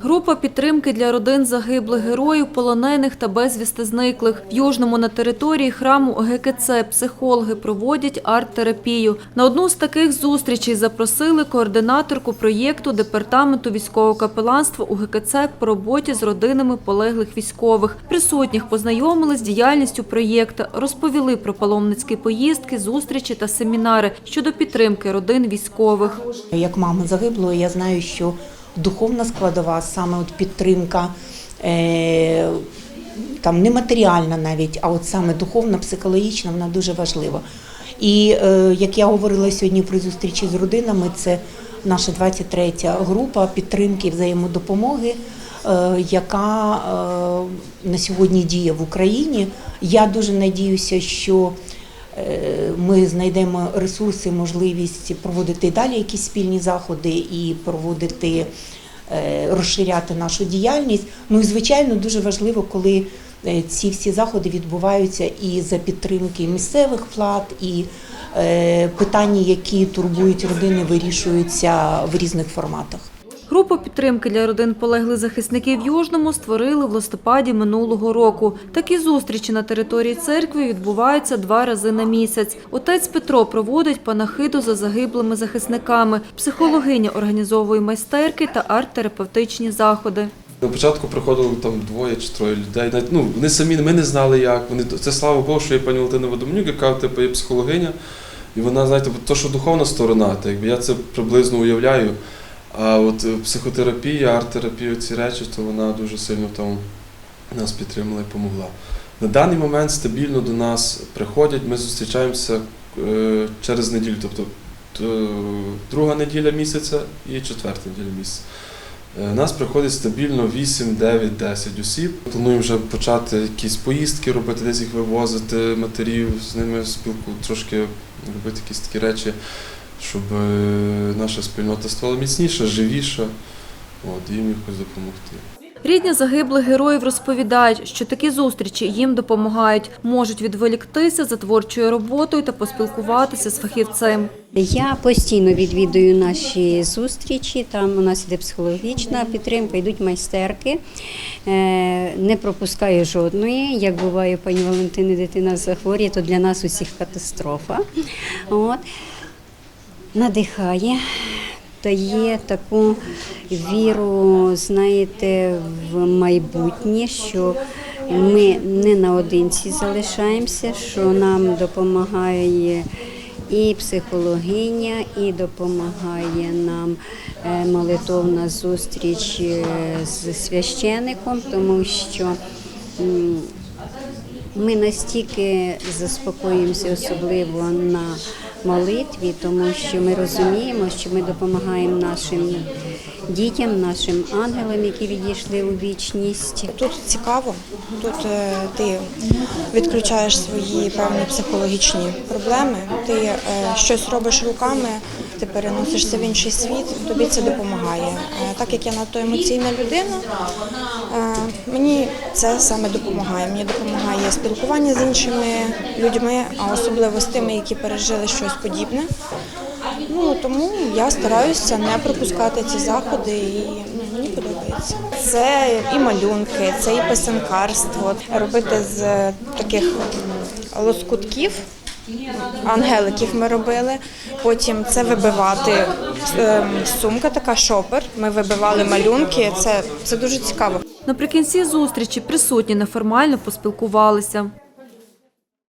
Група підтримки для родин загиблих героїв, полонених та безвісти зниклих. В Южному на території храму ГКЦ психологи проводять арт-терапію. На одну з таких зустрічей запросили координаторку проєкту Департаменту військового капеланства у ГКЦ по роботі з родинами полеглих військових. Присутніх познайомили з діяльністю проєкту, розповіли про паломницькі поїздки, зустрічі та семінари щодо підтримки родин військових. Як мама загиблого, я знаю, що духовна складова, саме от підтримка, е, там не матеріальна навіть, а от саме духовна, психологічна, вона дуже важлива. І е, як я говорила сьогодні при зустрічі з родинами, це наша 23-я група підтримки взаємодопомоги, е, яка на сьогодні діє в Україні. Я дуже надіюся, що ми знайдемо ресурси, можливість проводити далі якісь спільні заходи і проводити, е, розширяти нашу діяльність. Ну і звичайно, дуже важливо, коли е, ці всі заходи відбуваються і за підтримки місцевих влад, і е, питання, які турбують родини, вирішуються в різних форматах. Групу підтримки для родин полеглих захисників Южному створили в листопаді минулого року. Такі зустрічі на території церкви відбуваються два рази на місяць. Отець Петро проводить панахиду за загиблими захисниками. Психологиня організовує майстерки та арт-терапевтичні заходи. На початку приходило там двоє чи троє людей. Навіть, ну, вони самі ми не знали, як. Вони це слава Богу, що є пані Валентина Водомнюк, яка типу, є психологиня. І вона, знаєте, то, що духовна сторона, то якби я це приблизно уявляю. А от е, психотерапія, арт-терапія, ці речі, то вона дуже сильно там нас підтримала і допомогла. На даний момент стабільно до нас приходять, ми зустрічаємося е, через неділю, тобто друга неділя місяця і четверта неділя місяця. Е, Нас приходить стабільно 8, 9, 10 осіб. Плануємо вже почати якісь поїздки робити, десь їх вивозити, матерів, з ними спілку, трошки робити якісь такі речі, щоб е, наша спільнота стала міцніша, живіша, от, і їм якось допомогти. Рідні загиблих героїв розповідають, що такі зустрічі їм допомагають, можуть відволіктися за творчою роботою та поспілкуватися з фахівцем. Я постійно відвідую наші зустрічі. Там у нас іде психологічна підтримка, йдуть майстерки. Е, Не пропускаю жодної. Як буває, пані Валентини дитина захворює, то для нас усіх катастрофа. От. Надихає. Дає таку віру, знаєте, в майбутнє, що ми не наодинці залишаємося, що нам допомагає і психологиня, і допомагає нам е, молитовна зустріч е, з священником, тому що ми настільки заспокоїмося, особливо на молитві, тому що ми розуміємо, що ми допомагаємо нашим дітям, нашим ангелам, які відійшли у вічність. Тут цікаво, тут е, ти відключаєш свої певні психологічні проблеми, ти е, щось робиш руками, ти переносишся в інший світ, тобі це допомагає. Е, Так як я надто емоційна людина, е, мені це саме допомагає. Мені допомагає спілкування з іншими людьми, а особливо з тими, які пережили щось подібне. Ну тому я стараюся не пропускати ці заходи і ну, мені подобається. Це і малюнки, це і писанкарство. Робити з таких лоскутків. Ангеликів ми робили. Потім це вибивати ем, сумка, така шопер. Ми вибивали малюнки. Це, це дуже цікаво. Наприкінці зустрічі присутні неформально поспілкувалися.